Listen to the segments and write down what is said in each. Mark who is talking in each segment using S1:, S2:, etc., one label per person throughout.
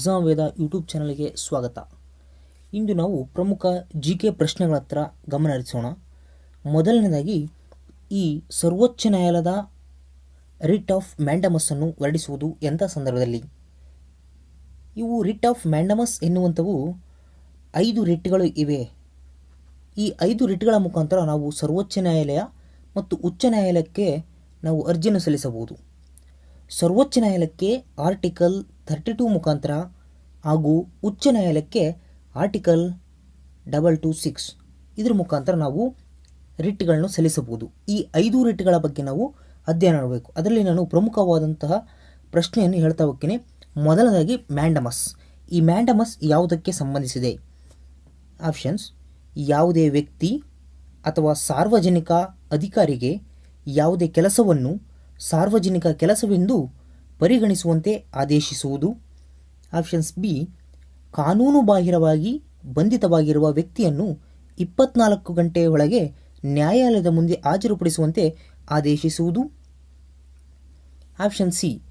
S1: Exam ವೇದ YouTube ಚಾನಲ್ಗೆ ಸ್ವಾಗತ. ಇಂದು ನಾವು ಪ್ರಮುಖ ಜಿ ಕೆ ಪ್ರಶ್ನೆಗಳ ಹತ್ರ ಗಮನ ಹರಿಸೋಣ. ಮೊದಲನೇದಾಗಿ, ಈ ಸರ್ವೋಚ್ಚ ನ್ಯಾಯಾಲಯದ ರಿಟ್ ಆಫ್ ಮ್ಯಾಂಡಮಸ್ಸನ್ನು ಹೊರಡಿಸುವುದು ಎಂಥ ಸಂದರ್ಭದಲ್ಲಿ? ಇವು ರಿಟ್ ಆಫ್ ಮ್ಯಾಂಡಮಸ್ ಎನ್ನುವಂಥವು ಐದು ರಿಟ್ಗಳು ಇವೆ. ಈ ಐದು ರಿಟ್ಗಳ ಮುಖಾಂತರ ನಾವು ಸರ್ವೋಚ್ಚ ನ್ಯಾಯಾಲಯ ಮತ್ತು ಉಚ್ಚ ನ್ಯಾಯಾಲಯಕ್ಕೆ ನಾವು ಅರ್ಜಿಯನ್ನು ಸಲ್ಲಿಸಬಹುದು. ಸರ್ವೋಚ್ಚ ನ್ಯಾಯಾಲಯಕ್ಕೆ ಆರ್ಟಿಕಲ್ ಥರ್ಟಿ ಟು ಮುಖಾಂತರ ಹಾಗೂ ಉಚ್ಚ ನ್ಯಾಯಾಲಯಕ್ಕೆ ಆರ್ಟಿಕಲ್ ಡಬಲ್ ಟು ಸಿಕ್ಸ್ ಇದ್ರ ಮುಖಾಂತರ ನಾವು ರಿಟ್ಗಳನ್ನು ಸಲ್ಲಿಸಬಹುದು. ಈ ಐದು ರಿಟ್ಗಳ ಬಗ್ಗೆ ನಾವು ಅಧ್ಯಯನ ಮಾಡಬೇಕು. ಅದರಲ್ಲಿ ನಾನು ಪ್ರಮುಖವಾದಂತಹ ಪ್ರಶ್ನೆಯನ್ನು ಹೇಳ್ತಾ ಹೋಗ್ತೀನಿ. ಮೊದಲನೇದಾಗಿ ಮ್ಯಾಂಡಮಸ್. ಈ ಮ್ಯಾಂಡಮಸ್ ಯಾವುದಕ್ಕೆ ಸಂಬಂಧಿಸಿದೆ? ಆಪ್ಷನ್ಸ್, ಯಾವುದೇ ವ್ಯಕ್ತಿ ಅಥವಾ ಸಾರ್ವಜನಿಕ ಅಧಿಕಾರಿಗೆ ಯಾವುದೇ ಕೆಲಸವನ್ನು, ಸಾರ್ವಜನಿಕ ಕೆಲಸವೆಂದು ಪರಿಗಣಿಸುವಂತೆ ಆದೇಶಿಸುವುದು. ಆಪ್ಷನ್ಸ್ ಬಿ ಕಾನೂನು ಬಾಹಿರವಾಗಿ ಬಂಧಿತವಾಗಿರುವ ವ್ಯಕ್ತಿಯನ್ನು ಇಪ್ಪತ್ನಾಲ್ಕು ಗಂಟೆಯ ಒಳಗೆ ನ್ಯಾಯಾಲಯದ ಮುಂದೆ ಹಾಜರುಪಡಿಸುವಂತೆ ಆದೇಶಿಸುವುದು. ಆಪ್ಷನ್ ಸಿ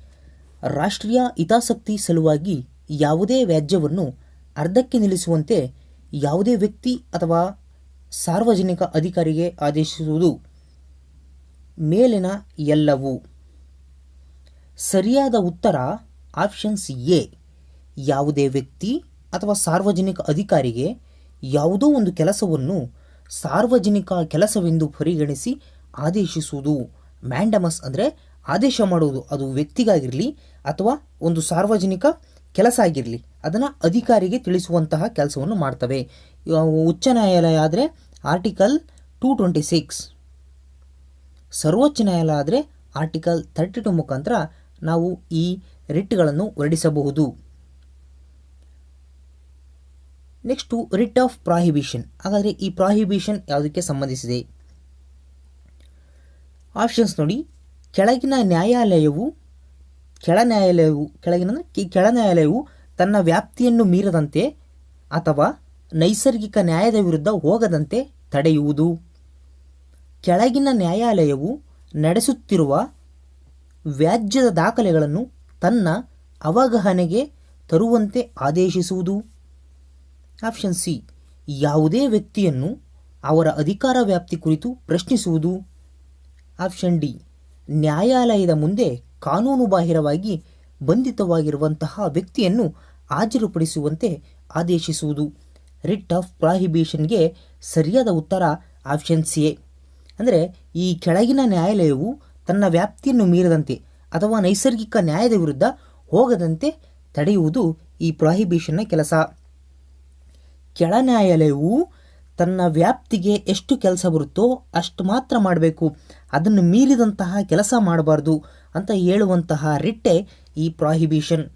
S1: ರಾಷ್ಟ್ರೀಯ ಹಿತಾಸಕ್ತಿ ಸಲುವಾಗಿ ಯಾವುದೇ ವ್ಯಾಜ್ಯವನ್ನು ಅರ್ಧಕ್ಕೆ ನಿಲ್ಲಿಸುವಂತೆ ಯಾವುದೇ ವ್ಯಕ್ತಿ ಅಥವಾ ಸಾರ್ವಜನಿಕ ಅಧಿಕಾರಿಗೆ ಆದೇಶಿಸುವುದು. ಮೇಲಿನ ಎಲ್ಲವೂ. ಸರಿಯಾದ ಉತ್ತರ ಆಪ್ಷನ್ಸ್ ಎ ಯಾವುದೇ ವ್ಯಕ್ತಿ ಅಥವಾ ಸಾರ್ವಜನಿಕ ಅಧಿಕಾರಿಗೆ ಯಾವುದೋ ಒಂದು ಕೆಲಸವನ್ನು ಸಾರ್ವಜನಿಕ ಕೆಲಸವೆಂದು ಪರಿಗಣಿಸಿ ಆದೇಶಿಸುವುದು. ಮ್ಯಾಂಡಮಸ್ ಅಂದರೆ ಆದೇಶ ಮಾಡುವುದು. ಅದು ವ್ಯಕ್ತಿಗಾಗಿರಲಿ ಅಥವಾ ಒಂದು ಸಾರ್ವಜನಿಕ ಕೆಲಸ ಆಗಿರಲಿ ಅದನ್ನು ಅಧಿಕಾರಿಗೆ ತಿಳಿಸುವಂತಹ ಕೆಲಸವನ್ನು ಮಾಡ್ತವೆ. ಉಚ್ಚ ನ್ಯಾಯಾಲಯ ಆದರೆ ಆರ್ಟಿಕಲ್ ಟೂ ಟ್ವೆಂಟಿ ಸಿಕ್ಸ್ ಸರ್ವೋಚ್ಚ ನ್ಯಾಯಾಲಯ ಆದರೆ ಆರ್ಟಿಕಲ್ ತರ್ಟಿ ಟು ಮುಖಾಂತರ ನಾವು ಈ ರಿಟ್ಗಳನ್ನು ಹೊರಡಿಸಬಹುದು. Next writ of prohibition. ಹಾಗಾದರೆ ಈ ಪ್ರಾಹಿಬಿಷನ್ ಯಾವುದಕ್ಕೆ ಸಂಬಂಧಿಸಿದೆ? ಆಪ್ಷನ್ಸ್ ನೋಡಿ. ಕೆಳಗಿನ ನ್ಯಾಯಾಲಯವು, ಕೆಳ ನ್ಯಾಯಾಲಯವು, ಕೆಳಗಿನ ಕೆಳ ನ್ಯಾಯಾಲಯವು ತನ್ನ ವ್ಯಾಪ್ತಿಯನ್ನು ಮೀರದಂತೆ ಅಥವಾ ನೈಸರ್ಗಿಕ ನ್ಯಾಯದ ವಿರುದ್ಧ ಹೋಗದಂತೆ ತಡೆಯುವುದು. ಕೆಳಗಿನ ನ್ಯಾಯಾಲಯವು ನಡೆಸುತ್ತಿರುವ ವ್ಯಾಜ್ಯದ ದಾಖಲೆಗಳನ್ನು ತನ್ನ ಅವಗಹನೆಗೆ ತರುವಂತೆ ಆದೇಶಿಸುವುದು. ಆಪ್ಷನ್ ಸಿ, ಯಾವುದೇ ವ್ಯಕ್ತಿಯನ್ನು ಅವರ ಅಧಿಕಾರ ವ್ಯಾಪ್ತಿ ಕುರಿತು ಪ್ರಶ್ನಿಸುವುದು. ಆಪ್ಷನ್ ಡಿ, ನ್ಯಾಯಾಲಯದ ಮುಂದೆ ಕಾನೂನುಬಾಹಿರವಾಗಿ ಬಂಧಿತವಾಗಿರುವಂತಹ ವ್ಯಕ್ತಿಯನ್ನು ಹಾಜರುಪಡಿಸುವಂತೆ ಆದೇಶಿಸುವುದು. ರಿಟ್ ಆಫ್ ಪ್ರಾಹಿಬಿಷನ್ಗೆ ಸರಿಯಾದ ಉತ್ತರ ಆಪ್ಷನ್ ಸಿ ಎ. ಅಂದರೆ ಈ ಕೆಳಗಿನ ನ್ಯಾಯಾಲಯವು ತನ್ನ ವ್ಯಾಪ್ತಿಯನ್ನು ಮೀರದಂತೆ ಅಥವಾ ನೈಸರ್ಗಿಕ ನ್ಯಾಯದ ವಿರುದ್ಧ ಹೋಗದಂತೆ ತಡೆಯುವುದು ಈ ಪ್ರಾಹಿಬಿಷನ್ನ ಕೆಲಸ. ಕೆಳ ನ್ಯಾಯಾಲಯವು ತನ್ನ ವ್ಯಾಪ್ತಿಗೆ ಎಷ್ಟು ಕೆಲಸ ಬರುತ್ತೋ ಅಷ್ಟು ಮಾತ್ರ ಮಾಡಬೇಕು. ಅದನ್ನು ಮೀರಿದಂತಹ ಕೆಲಸ ಮಾಡಬಾರ್ದು ಅಂತ ಹೇಳುವಂತಹ ರಿಟ್ಟೆ ಈ ಪ್ರಾಹಿಬಿಷನ್.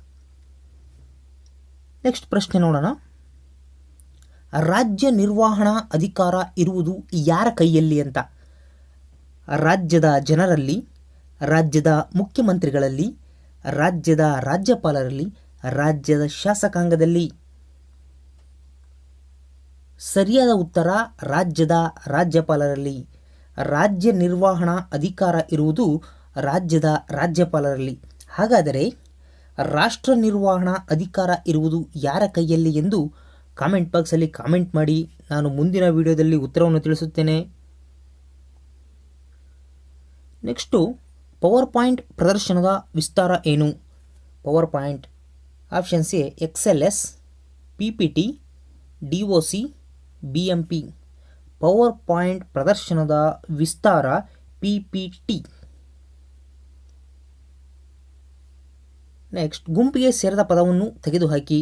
S1: ನೆಕ್ಸ್ಟ್ ಪ್ರಶ್ನೆ ನೋಡೋಣ. ರಾಜ್ಯ ನಿರ್ವಹಣಾ ಅಧಿಕಾರ ಇರುವುದು ಯಾರ ಕೈಯಲ್ಲಿ ಅಂತ. ರಾಜ್ಯದ ಜನರಲ್ಲಿ, ರಾಜ್ಯದ ಮುಖ್ಯಮಂತ್ರಿಗಳಲ್ಲಿ, ರಾಜ್ಯದ ರಾಜ್ಯಪಾಲರಲ್ಲಿ, ರಾಜ್ಯದ ಶಾಸಕಾಂಗದಲ್ಲಿ. ಸರಿಯಾದ ಉತ್ತರ ರಾಜ್ಯದ ರಾಜ್ಯಪಾಲರಲ್ಲಿ. ರಾಜ್ಯ ನಿರ್ವಹಣಾ ಅಧಿಕಾರ ಇರುವುದು ರಾಜ್ಯದ ರಾಜ್ಯಪಾಲರಲ್ಲಿ. ಹಾಗಾದರೆ ರಾಷ್ಟ್ರ ನಿರ್ವಹಣಾ ಅಧಿಕಾರ ಇರುವುದು ಯಾರ ಕೈಯಲ್ಲಿ ಎಂದು ಕಾಮೆಂಟ್ ಬಾಕ್ಸಲ್ಲಿ ಕಾಮೆಂಟ್ ಮಾಡಿ. ನಾನು ಮುಂದಿನ ವಿಡಿಯೋದಲ್ಲಿ ಉತ್ತರವನ್ನು ತಿಳಿಸುತ್ತೇನೆ. ನೆಕ್ಸ್ಟು ಪವರ್ ಪಾಯಿಂಟ್ ಪ್ರದರ್ಶನದ ವಿಸ್ತಾರ ಏನು? Power point option C L S P P T, D O C, B M P. Power point ಪ್ರದರ್ಶನದ ವಿಸ್ತಾರ ಪಿ ಪಿ ಟಿ. ನೆಕ್ಸ್ಟ್, ಗುಂಪಿಗೆ ಸೇರಿದ ಪದವನ್ನು ತೆಗೆದುಹಾಕಿ.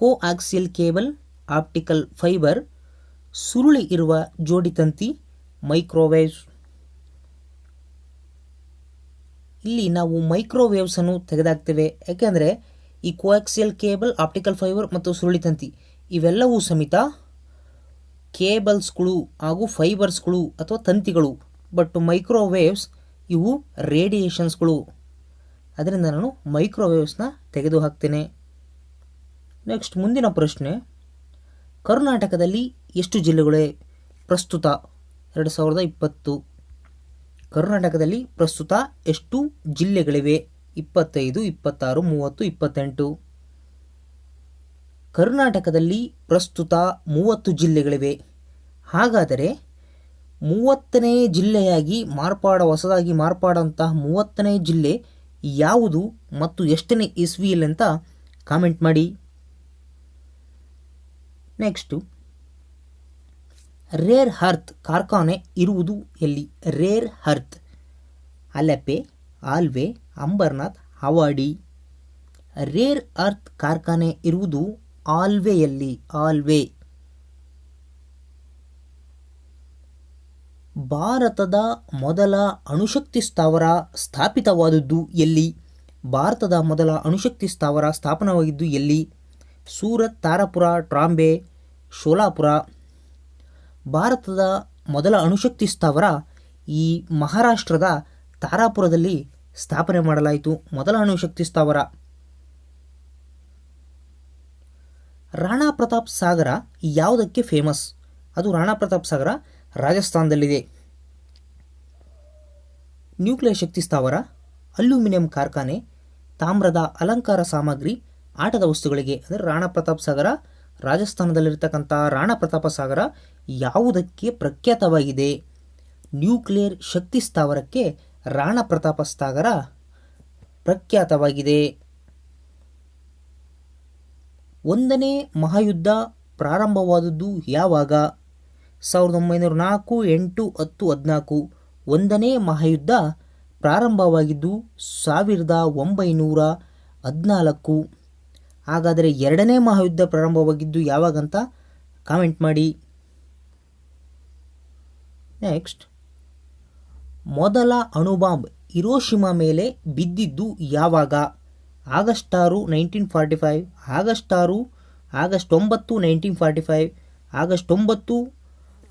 S1: Coaxial cable, optical fibre, ಸುರುಳಿ ಇರುವ ಜೋಡಿ ತಂತಿ ಮೈಕ್ರೋವೇವ್ಸ್ ಇಲ್ಲಿ ನಾವು ಮೈಕ್ರೋವೇವ್ಸನ್ನು ತೆಗೆದಾಕ್ತೇವೆ. ಯಾಕೆಂದರೆ ಈ ಕೋಆಕ್ಸಿಯಲ್ ಕೇಬಲ್ ಆಪ್ಟಿಕಲ್ ಫೈಬರ್ ಮತ್ತು ಸುರುಳಿ ತಂತಿ, ಇವೆಲ್ಲವೂ ಸಮೇತ ಕೇಬಲ್ಸ್ಗಳು ಹಾಗೂ ಫೈಬರ್ಸ್ಗಳು ಅಥವಾ ತಂತಿಗಳು. ಬಟ್ ಮೈಕ್ರೋವೇವ್ಸ್ ಇವು ರೇಡಿಯೇಷನ್ಸ್ಗಳು ಅದರಿಂದ ನಾನು ಮೈಕ್ರೋವೇವ್ಸ್ನ ತೆಗೆದು ಹಾಕ್ತೇನೆ ನೆಕ್ಸ್ಟ್ ಮುಂದಿನ ಪ್ರಶ್ನೆ, ಕರ್ನಾಟಕದಲ್ಲಿ ಎಷ್ಟು ಜಿಲ್ಲೆಗಳೇ? ಪ್ರಸ್ತುತ ಎರಡು ಸಾವಿರದ ಇಪ್ಪತ್ತು. ಕರ್ನಾಟಕದಲ್ಲಿ ಪ್ರಸ್ತುತ ಎಷ್ಟು ಜಿಲ್ಲೆಗಳಿವೆ? ಇಪ್ಪತ್ತೈದು, ಇಪ್ಪತ್ತಾರು, ಮೂವತ್ತು, ಇಪ್ಪತ್ತೆಂಟು. ಕರ್ನಾಟಕದಲ್ಲಿ ಪ್ರಸ್ತುತ ಮೂವತ್ತು ಜಿಲ್ಲೆಗಳಿವೆ. ಹಾಗಾದರೆ ಮೂವತ್ತನೇ ಜಿಲ್ಲೆಯಾಗಿ ಮಾರ್ಪಾಡ, ಹೊಸದಾಗಿ ಮಾರ್ಪಾಡಂತಹ ಮೂವತ್ತನೇ ಜಿಲ್ಲೆ ಯಾವುದು ಮತ್ತು ಎಷ್ಟನೇ ಇಸ್ವಿಯಲ್ಲಿ ಅಂತ ಕಾಮೆಂಟ್ ಮಾಡಿ. ನೆಕ್ಸ್ಟು ರೇರ್ ಹರ್ತ್ ಕಾರ್ಖಾನೆ ಇರುವುದು ಎಲ್ಲಿ? Rare earth, Alleppey, Alwaye, Ambernath, ಹವಾಡಿ. Rare earth ಕಾರ್ಖಾನೆ ಇರುವುದು ಆಲ್ವೆಯಲ್ಲಿ ಆಲ್ವೆ. ಭಾರತದ ಮೊದಲ ಅಣುಶಕ್ತಿ ಸ್ಥಾವರ ಸ್ಥಾಪಿತವಾದದ್ದು ಎಲ್ಲಿ? ಭಾರತದ ಮೊದಲ ಅಣುಶಕ್ತಿ ಸ್ಥಾವರ ಸ್ಥಾಪನವಾಗಿದ್ದು ಎಲ್ಲಿ? ಸೂರತ್, ತಾರಾಪುರ, ಟ್ರಾಂಬೆ, ಶೋಲಾಪುರ. ಭಾರತದ ಮೊದಲ ಅಣುಶಕ್ತಿ ಸ್ಥಾವರ ಈ ಮಹಾರಾಷ್ಟ್ರದ ತಾರಾಪುರದಲ್ಲಿ ಸ್ಥಾಪನೆ ಮಾಡಲಾಯಿತು. ಮೊದಲ ಅಣುಶಕ್ತಿ ಸ್ಥಾವರ. ರಾಣಾ ಪ್ರತಾಪ್ ಸಾಗರ ಯಾವುದಕ್ಕೆ ಫೇಮಸ್? ಅದು ರಾಣಾ ಪ್ರತಾಪ್ ಸಾಗರ ರಾಜಸ್ಥಾನದಲ್ಲಿದೆ. ನ್ಯೂಕ್ಲಿಯರ್ ಶಕ್ತಿ ಸ್ಥಾವರ, ಅಲ್ಯೂಮಿನಿಯಂ ಕಾರ್ಖಾನೆ, ತಾಮ್ರದ ಅಲಂಕಾರ ಸಾಮಗ್ರಿ, ಆಟದ ವಸ್ತುಗಳಿಗೆ, ಅಂದರೆ ರಾಣಾ ಪ್ರತಾಪ್ ಸಾಗರ ರಾಜಸ್ಥಾನದಲ್ಲಿರ್ತಕ್ಕಂಥ ರಾಣಾ ಪ್ರತಾಪ ಸಾಗರ ಯಾವುದಕ್ಕೆ ಪ್ರಖ್ಯಾತವಾಗಿದೆ? ನ್ಯೂಕ್ಲಿಯರ್ ಶಕ್ತಿ ಸ್ಥಾವರಕ್ಕೆ ರಾಣಾ ಪ್ರತಾಪ ಸಾಗರ ಪ್ರಖ್ಯಾತವಾಗಿದೆ. ಒಂದನೇ ಮಹಾಯುದ್ಧ ಪ್ರಾರಂಭವಾದದ್ದು ಯಾವಾಗ? ಸಾವಿರದ ಒಂಬೈನೂರ ನಾಲ್ಕು, ಎಂಟು, ಹತ್ತು, ಹದಿನಾಲ್ಕು ಒಂದನೇ ಮಹಾಯುದ್ಧ ಪ್ರಾರಂಭವಾಗಿದ್ದು ಸಾವಿರದ ಒಂಬೈನೂರ ಹದಿನಾಲ್ಕು. ಹಾಗಾದರೆ ಎರಡನೇ ಮಹಾಯುದ್ಧ ಪ್ರಾರಂಭವಾಗಿದ್ದು ಯಾವಾಗಂತ? ಕಾಮೆಂಟ್ ಮಾಡಿ. ನೆಕ್ಸ್ಟ್. ಮೊದಲ ಅಣುಬಾಂಬ್ ಇರೋಶಿಮಾ ಮೇಲೆ ಬಿದ್ದಿದ್ದು ಯಾವಾಗ? ಆಗಸ್ಟ್ ಆರು, ನೈನ್ಟೀನ್ ಫಾರ್ಟಿ ಫೈವ್. ಆಗಸ್ಟ್ ಆರು, ಆಗಸ್ಟ್ ಒಂಬತ್ತು, ನೈನ್ಟೀನ್ ಫಾರ್ಟಿ ಫೈವ್. ಆಗಸ್ಟ್ ಒಂಬತ್ತು,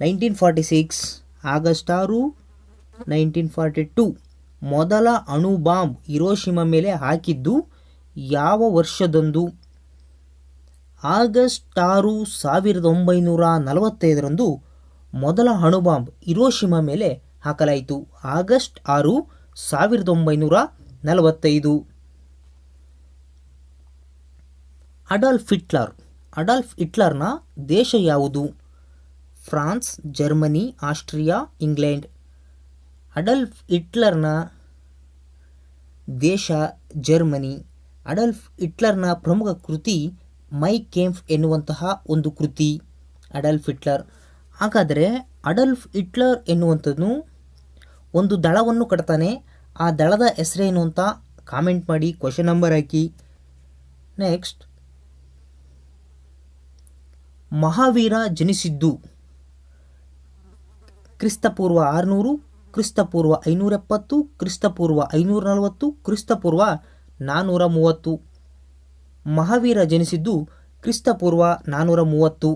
S1: ನೈನ್ಟೀನ್ ಫಾರ್ಟಿ ಸಿಕ್ಸ್. ಆಗಸ್ಟ್ ಆರು, ನೈನ್ಟೀನ್ ಫಾರ್ಟಿ ಟು. ಮೊದಲ ಅಣು ಬಾಂಬ್ ಇರೋಶಿಮಾ ಮೇಲೆ ಹಾಕಿದ್ದು ಯಾವ ವರ್ಷದಂದು? ಆಗಸ್ಟ್ ಆರು ಸಾವಿರದ ಒಂಬೈನೂರ ನಲವತ್ತೈದರಂದು ಮೊದಲ ಅಣುಬಾಂಬ್ ಹಿರೋಶಿಮಾ ಮೇಲೆ ಹಾಕಲಾಯಿತು. ಆಗಸ್ಟ್ ಆರು ಸಾವಿರದ ಒಂಬೈನೂರ ನಲವತ್ತೈದು. ಅಡಾಲ್ಫ್ ಹಿಟ್ಲರ್, ಅಡಾಲ್ಫ್ ಹಿಟ್ಲರ್ನ ದೇಶ ಯಾವುದು? France, Germany, Austria, England. Adolf ಹಿಟ್ಲರ್ನ ದೇಶ ಜರ್ಮನಿ. ಅಡಲ್ಫ್ ಹಿಟ್ಲರ್ನ ಪ್ರಮುಖ ಕೃತಿ ಮೈ ಕೇಂಫ್ ಎನ್ನುವಂತಹ ಒಂದು ಕೃತಿ, ಅಡಲ್ಫ್ ಹಿಟ್ಲರ್. ಹಾಗಾದರೆ ಅಡಲ್ಫ್ ಹಿಟ್ಲರ್ ಎನ್ನುವಂಥದ್ದು ಒಂದು ದಳವನ್ನು ಕಟ್ತಾನೆ. ಆ ದಳದ ಹೆಸರೇನು ಅಂತ ಕಾಮೆಂಟ್ ಮಾಡಿ, ಕ್ವಶನ್ ನಂಬರ್ ಹಾಕಿ. ನೆಕ್ಸ್ಟ್, ಮಹಾವೀರ ಜನಿಸಿದ್ದು ಕ್ರಿಸ್ತಪೂರ್ವ ಆರುನೂರು, ಕ್ರಿಸ್ತಪೂರ್ವ ಐನೂರ ಎಪ್ಪತ್ತು ಕ್ರಿಸ್ತಪೂರ್ವ ಐನೂರ ನಲವತ್ತು ಕ್ರಿಸ್ತಪೂರ್ವ ನಾನ್ನೂರ ಮೂವತ್ತು ಮಹಾವೀರ ಜನಿಸಿದ್ದು ಕ್ರಿಸ್ತಪೂರ್ವ ನಾನ್ನೂರ ಮೂವತ್ತು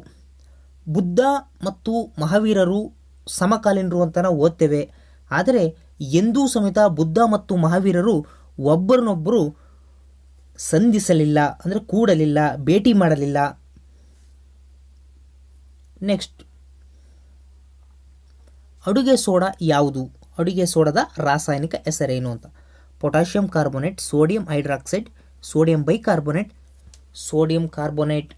S1: ಬುದ್ಧ ಮತ್ತು ಮಹಾವೀರರು ಸಮಕಾಲೀನರು ಅಂತ ನಾವು ಓದ್ತೇವೆ. ಆದರೆ ಎಂದೂ ಸಮೇತ ಬುದ್ಧ ಮತ್ತು ಮಹಾವೀರರು ಒಬ್ಬರನ್ನೊಬ್ಬರು ಸಂಧಿಸಲಿಲ್ಲ, ಅಂದರೆ ಕೂಡಲಿಲ್ಲ, ಭೇಟಿ ಮಾಡಲಿಲ್ಲ. ನೆಕ್ಸ್ಟ್. ಅಡುಗೆ ಸೋಡಾ ಯಾವುದು? ಅಡುಗೆ ಸೋಡಾದ ರಾಸಾಯನಿಕ ಹೆಸರೇನು ಅಂತ. Potassium carbonate, sodium hydroxide, sodium bicarbonate sodium carbonate.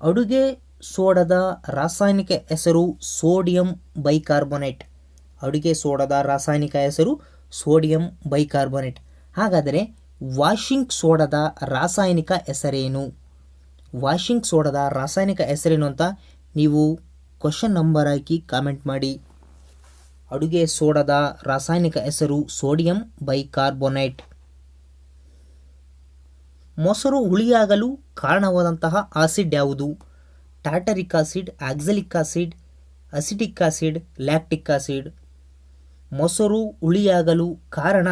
S1: ಅಡುಗೆ ಸೋಡದ ರಾಸಾಯನಿಕ ಹೆಸರು ಸೋಡಿಯಂ ಬೈಕಾರ್ಬೋನೇಟ್. ಅಡುಗೆ ಸೋಡದ ರಾಸಾಯನಿಕ ಹೆಸರು ಸೋಡಿಯಂ ಬೈಕಾರ್ಬೋನೇಟ್. ಹಾಗಾದರೆ ವಾಷಿಂಗ್ ಸೋಡದ ರಾಸಾಯನಿಕ ಹೆಸರೇನು? ವಾಷಿಂಗ್ ಸೋಡದ ರಾಸಾಯನಿಕ ಹೆಸರೇನು ಅಂತ ನೀವು ಕ್ವಶನ್ ನಂಬರ್ ಹಾಕಿ ಕಾಮೆಂಟ್ ಮಾಡಿ. ಅಡುಗೆ ಸೋಡದ ರಾಸಾಯನಿಕ ಹೆಸರು ಸೋಡಿಯಂ ಬೈಕಾರ್ಬೋನೇಟ್. ಮೊಸರು ಹುಳಿಯಾಗಲು ಕಾರಣವಾದಂತಹ ಆಸಿಡ್ ಯಾವುದು? Tartaric acid, oxalic acid, acetic acid, lactic acid. ಮೊಸರು ಹುಳಿಯಾಗಲು ಕಾರಣ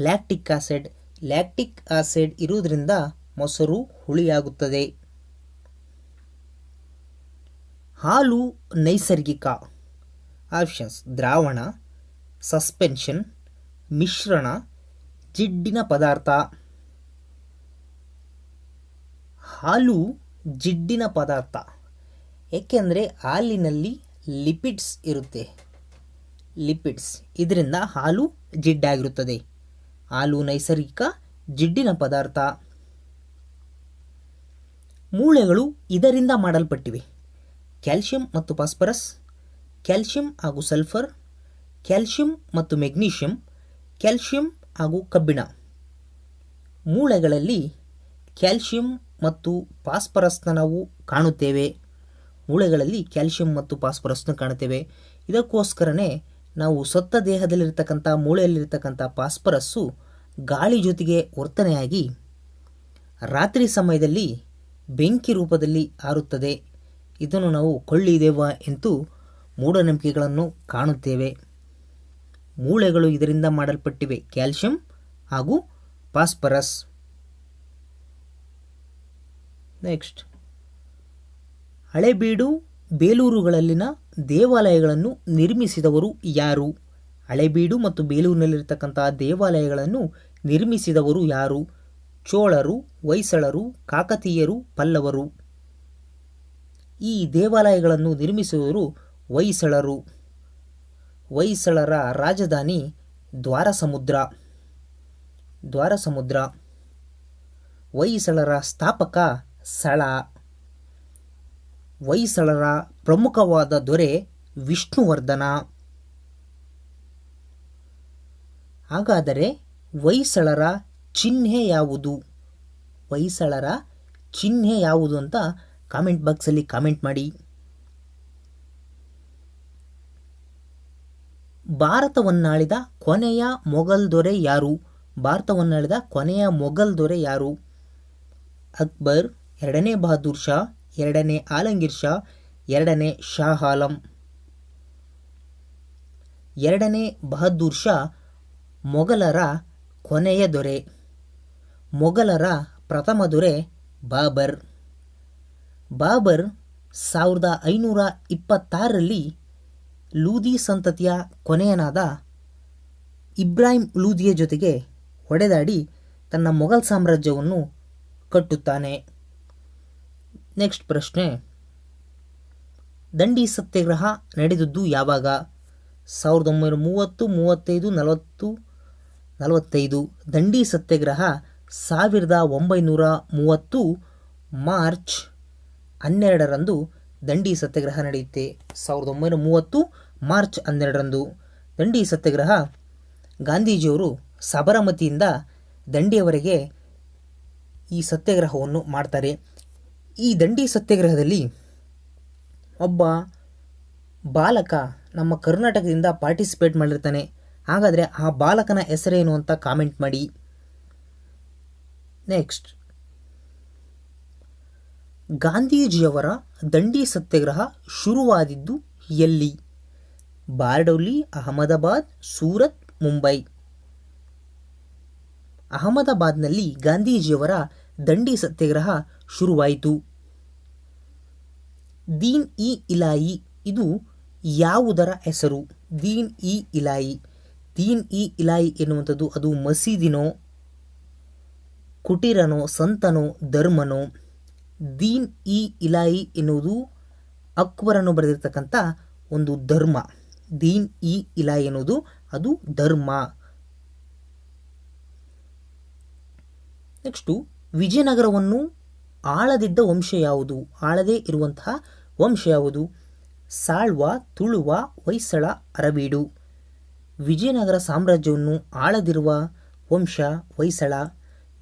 S1: ಲ್ಯಾಕ್ಟಿಕ್ ಆಸಿಡ್. ಲ್ಯಾಕ್ಟಿಕ್ ಆಸಿಡ್ ಇರುವುದರಿಂದ ಮೊಸರು ಹುಳಿಯಾಗುತ್ತದೆ. ಹಾಲು ನೈಸರ್ಗಿಕ. ಆಪ್ಷನ್ಸ್, ದ್ರಾವಣ, ಸಸ್ಪೆನ್ಷನ್, ಮಿಶ್ರಣ, ಜಿಡ್ಡಿನ ಪದಾರ್ಥ. ಹಾಲು ಜಿಡ್ಡಿನ ಪದಾರ್ಥ. ಏಕೆಂದರೆ ಹಾಲಿನಲ್ಲಿ ಲಿಪಿಡ್ಸ್ ಇರುತ್ತೆ. ಲಿಪಿಡ್ಸ್ ಇದರಿಂದ ಹಾಲು ಜಿಡ್ಡಾಗಿರುತ್ತದೆ. ಹಾಲು ನೈಸರ್ಗಿಕ ಜಿಡ್ಡಿನ ಪದಾರ್ಥ. ಮೂಳೆಗಳು ಇದರಿಂದ ಮಾಡಲ್ಪಟ್ಟಿವೆ. ಕ್ಯಾಲ್ಸಿಯಂ ಮತ್ತು ಫಾಸ್ಫರಸ್ ಕ್ಯಾಲ್ಸಿಯಂ ಹಾಗೂ ಸಲ್ಫರ್ ಕ್ಯಾಲ್ಸಿಯಂ ಮತ್ತು ಮೆಗ್ನೀಷಿಯಂ ಕ್ಯಾಲ್ಸಿಯಂ ಹಾಗೂ ಕಬ್ಬಿಣ. ಮೂಳೆಗಳಲ್ಲಿ ಕ್ಯಾಲ್ಸಿಯಂ ಮತ್ತು ಫಾಸ್ಫರಸ್ನ ನಾವು ಕಾಣುತ್ತೇವೆ. ಮೂಳೆಗಳಲ್ಲಿ ಕ್ಯಾಲ್ಸಿಯಂ ಮತ್ತು ಫಾಸ್ಫರಸ್ನ ಕಾಣುತ್ತೇವೆ. ಇದಕ್ಕೋಸ್ಕರನೇ ನಾವು ಸತ್ತ ದೇಹದಲ್ಲಿರ್ತಕ್ಕಂಥ ಮೂಳೆಯಲ್ಲಿರ್ತಕ್ಕಂಥ ಫಾಸ್ಫರಸ್ಸು ಗಾಳಿ ಜೊತೆಗೆ ವರ್ತನೆಯಾಗಿ ರಾತ್ರಿ ಸಮಯದಲ್ಲಿ ಬೆಂಕಿ ರೂಪದಲ್ಲಿ ಹಾರುತ್ತದೆ ಇದನ್ನು ನಾವು ಕೊಳ್ಳಿದೆವ ಎಂದು ಮೂಢನಂಬಿಕೆಗಳನ್ನು ಕಾಣುತ್ತೇವೆ. ಮೂಳೆಗಳು ಇದರಿಂದ ಮಾಡಲ್ಪಟ್ಟಿವೆ. ಕ್ಯಾಲ್ಸಿಯಂ ಹಾಗೂ ಫಾಸ್ಫರಸ್. ನೆಕ್ಸ್ಟ್ ಹಳೆಬೀಡು ಬೇಲೂರುಗಳಲ್ಲಿನ ದೇವಾಲಯಗಳನ್ನು ನಿರ್ಮಿಸಿದವರು ಯಾರು? ಹಳೆಬೀಡು ಮತ್ತು ಬೇಲೂರಿನಲ್ಲಿರ್ತಕ್ಕಂತಹ ದೇವಾಲಯಗಳನ್ನು ನಿರ್ಮಿಸಿದವರು ಯಾರು? ಚೋಳರು, ಹೊಯ್ಸಳರು, ಕಾಕತೀಯರು, ಪಲ್ಲವರು. ಈ ದೇವಾಲಯಗಳನ್ನು ನಿರ್ಮಿಸುವವರು ಹೊಯ್ಸಳರು. ಹೊಯ್ಸಳರ ರಾಜಧಾನಿ ದ್ವಾರಸಮುದ್ರ. ದ್ವಾರಸಮುದ್ರ. ಹೊಯ್ಸಳರ ಸ್ಥಾಪಕ ಸಳ. ಹೊಯ್ಸಳರ ಪ್ರಮುಖವಾದ ದೊರೆ ವಿಷ್ಣುವರ್ಧನ. ಹಾಗಾದರೆ ಹೊಯ್ಸಳರ ಚಿಹ್ನೆ ಯಾವುದು? ಹೊಯ್ಸಳರ ಚಿಹ್ನೆ ಯಾವುದು ಅಂತ ಕಾಮೆಂಟ್ ಬಾಕ್ಸಲ್ಲಿ ಕಾಮೆಂಟ್ ಮಾಡಿ. ಭಾರತವನ್ನಾಳಿದ ಕೊನೆಯ ಮೊಘಲ್ ದೊರೆ ಯಾರು? ಭಾರತವನ್ನಾಳಿದ ಕೊನೆಯ ಮೊಘಲ್ ದೊರೆ ಯಾರು? ಅಕ್ಬರ್ ಎರಡನೇ ಬಹದ್ದೂರ್ ಶಾ, ಎರಡನೇ ಆಲಂಗೀರ್ ಶಾ, ಎರಡನೇ ಶಾ ಆಲಂ ಎರಡನೇ ಬಹದ್ದೂರ್ ಶಾ ಮೊಘಲರ ಕೊನೆಯ ದೊರೆ, ಮೊಘಲರ ಪ್ರಥಮ ದೊರೆ ಬಾಬರ್. ಬಾಬರ್ ಸಾವಿರದ ಐನೂರ ಇಪ್ಪತ್ತಾರರಲ್ಲಿ ಲೂದಿ ಸಂತತಿಯ ಕೊನೆಯನಾದ ಇಬ್ರಾಹಿಂ ಲೂದಿಯ ಜೊತೆಗೆ ಹೊಡೆದಾಡಿ ತನ್ನ ಮೊಘಲ್ ಸಾಮ್ರಾಜ್ಯವನ್ನು ಕಟ್ಟುತ್ತಾನೆ. ನೆಕ್ಸ್ಟ್ ಪ್ರಶ್ನೆ. ದಂಡಿ ಸತ್ಯಾಗ್ರಹ ನಡೆದದ್ದು ಯಾವಾಗ? ಸಾವಿರದ ಒಂಬೈನೂರ ಮೂವತ್ತು, ಮೂವತ್ತೈದು, ನಲವತ್ತು, ನಲವತ್ತೈದು. ದಂಡಿ ಸತ್ಯಾಗ್ರಹ ಸಾವಿರದ ಒಂಬೈನೂರ ಮೂವತ್ತು ಮಾರ್ಚ್ ಹನ್ನೆರಡರಂದು ದಂಡಿ ಸತ್ಯಾಗ್ರಹ ನಡೆಯುತ್ತೆ. ಸಾವಿರದ ಒಂಬೈನೂರ ಮೂವತ್ತು ಮಾರ್ಚ್ ಹನ್ನೆರಡರಂದು ದಂಡಿ ಸತ್ಯಾಗ್ರಹ ಗಾಂಧೀಜಿಯವರು ಸಬರಮತಿಯಿಂದ ದಂಡಿಯವರೆಗೆ ಈ ಸತ್ಯಾಗ್ರಹವನ್ನು ಮಾಡ್ತಾರೆ. ಈ ದಂಡಿ ಸತ್ಯಾಗ್ರಹದಲ್ಲಿ ಒಬ್ಬ ಬಾಲಕ ನಮ್ಮ ಕರ್ನಾಟಕದಿಂದ ಪಾರ್ಟಿಸಿಪೇಟ್ ಮಾಡಿರ್ತಾನೆ. ಹಾಗಾದರೆ ಆ ಬಾಲಕನ ಹೆಸರೇನು ಅಂತ ಕಾಮೆಂಟ್ ಮಾಡಿ. ನೆಕ್ಸ್ಟ್ ಗಾಂಧೀಜಿಯವರ ದಂಡಿ ಸತ್ಯಾಗ್ರಹ ಶುರುವಾದಿದ್ದು ಎಲ್ಲಿ? ಬಾರ್ಡೌಲಿ, ಅಹಮದಾಬಾದ್, ಸೂರತ್, ಮುಂಬೈ. ಅಹಮದಾಬಾದ್ನಲ್ಲಿ ಗಾಂಧೀಜಿಯವರ ದಂಡಿ ಸತ್ಯಾಗ್ರಹ ಶುರುವಾಯಿತು. ದೀನ್ ಇ ಇಲಾಯಿ, ಇದು ಯಾವುದರ ಹೆಸರು? ದೀನ್ ಇ ಇಲಾಯಿ. ದೀನ್ ಇ ಇಲಾಯಿ ಎನ್ನುವಂಥದ್ದು ಅದು ಮಸೀದಿನೋ, ಕುಟೀರನೋ, ಸಂತನೋ, ಧರ್ಮನೋ. ದೀನ್ ಇ ಇಲಾಯಿ ಎನ್ನುವುದು ಅಕ್ಬರನ್ನು ಬರೆದಿರ್ತಕ್ಕಂಥ ಒಂದು ಧರ್ಮ. ದೀನ್ ಇ ಇಲಾಯಿ ಎನ್ನುವುದು ಅದು ಧರ್ಮ. ನೆಕ್ಸ್ಟು, ವಿಜಯನಗರವನ್ನು ಆಳದಿದ್ದ ವಂಶ ಯಾವುದು? ಆಳದೇ ಇರುವಂತಹ ವಂಶ ಯಾವುದು ಸಾಳ್ವ, ತುಳುವ, ಹೊಯ್ಸಳ, ಅರಬೀಡು. ವಿಜಯನಗರ ಸಾಮ್ರಾಜ್ಯವನ್ನು ಆಳದಿರುವ ವಂಶ ಹೊಯ್ಸಳ,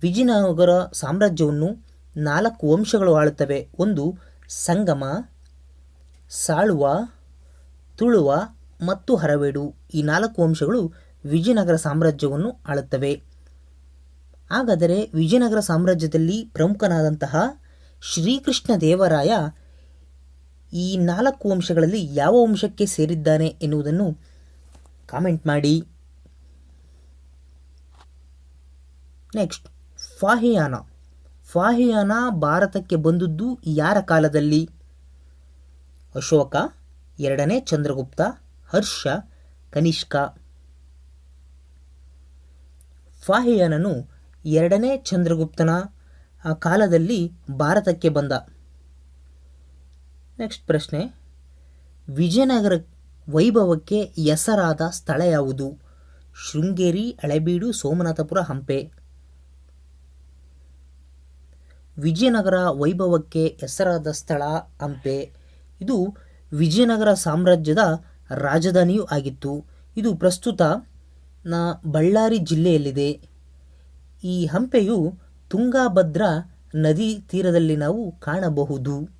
S1: ವಿಜಯನಗರ ಸಾಮ್ರಾಜ್ಯವನ್ನು ನಾಲ್ಕು ವಂಶಗಳು ಆಳುತ್ತವೆ. ಒಂದು, ಸಂಗಮ, ಸಾಳುವ, ತುಳುವ ಮತ್ತು ಹರವೇಡು ಈ ನಾಲ್ಕು ವಂಶಗಳು ವಿಜಯನಗರ ಸಾಮ್ರಾಜ್ಯವನ್ನು ಆಳುತ್ತವೆ. ಹಾಗಾದರೆ ವಿಜಯನಗರ ಸಾಮ್ರಾಜ್ಯದಲ್ಲಿ ಪ್ರಮುಖನಾದಂತಹ ಶ್ರೀಕೃಷ್ಣ ದೇವರಾಯ ಈ ನಾಲ್ಕು ವಂಶಗಳಲ್ಲಿ ಯಾವ ವಂಶಕ್ಕೆ ಸೇರಿದ್ದಾನೆ ಎನ್ನುವುದನ್ನು ಕಾಮೆಂಟ್ ಮಾಡಿ. ನೆಕ್ಸ್ಟ್, ಫಾಹಿಯಾನ. ಫಾಹಿಯಾನ ಭಾರತಕ್ಕೆ ಬಂದದ್ದು ಯಾರ ಕಾಲದಲ್ಲಿ? ಅಶೋಕ, ಎರಡನೇ ಚಂದ್ರಗುಪ್ತ, ಹರ್ಷ, ಕನಿಷ್ಕ. ಫಾಹಿಯಾನನು ಎರಡನೇ ಚಂದ್ರಗುಪ್ತನ ಕಾಲದಲ್ಲಿ ಭಾರತಕ್ಕೆ ಬಂದ. ನೆಕ್ಸ್ಟ್ ಪ್ರಶ್ನೆ. ವಿಜಯನಗರ ವೈಭವಕ್ಕೆ ಹೆಸರಾದ ಸ್ಥಳ ಯಾವುದು? ಶೃಂಗೇರಿ, ಹಳೆಬೀಡು, ಸೋಮನಾಥಪುರ, ಹಂಪೆ. ವಿಜಯನಗರ ವೈಭವಕ್ಕೆ ಹೆಸರಾದ ಸ್ಥಳ ಹಂಪೆ. ಇದು ವಿಜಯನಗರ ಸಾಮ್ರಾಜ್ಯದ ರಾಜಧಾನಿಯೂ ಆಗಿತ್ತು. ಇದು ಪ್ರಸ್ತುತ ನ ಬಳ್ಳಾರಿ ಜಿಲ್ಲೆಯಲ್ಲಿದೆ. ಈ ಹಂಪೆಯು ತುಂಗಾಭದ್ರಾ ನದಿ ತೀರದಲ್ಲಿ ನಾವು ಕಾಣಬಹುದು.